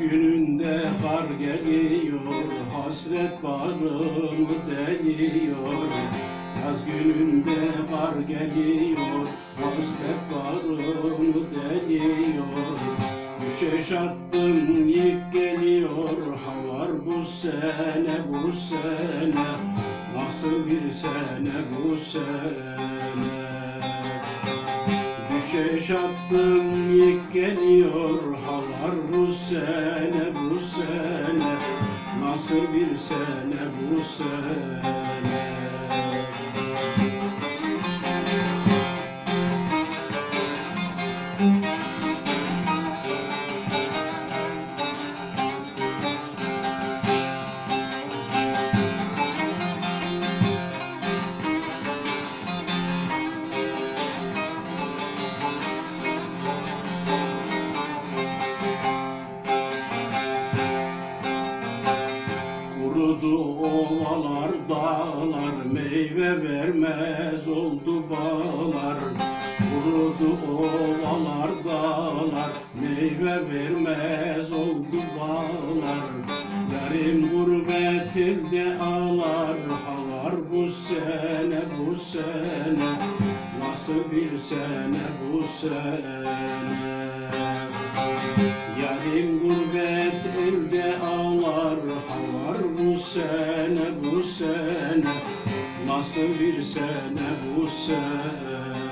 gününde kar geliyor Hasret bağrımı deliyor Yaz gününde kar geliyor Hasret bağrımı deliyor Üçe şarttım yık geliyor Havar bu sene bu sene. Nasıl bir sene bu sene? Düşe şarttım yık geliyor Havar bu sene bu sene. Nasıl bir sene bu sene Kurudu ovalar dağlar Meyve vermez oldu bağlar. Kurudu ovalar dağlar Meyve vermez oldu bağlar. Yarim gurbet ilde ağlar Havar bu sene bu sene. Nasıl bir sene bu sene? Yarim gurbet sene bu sene Nasıl bir sene bu sene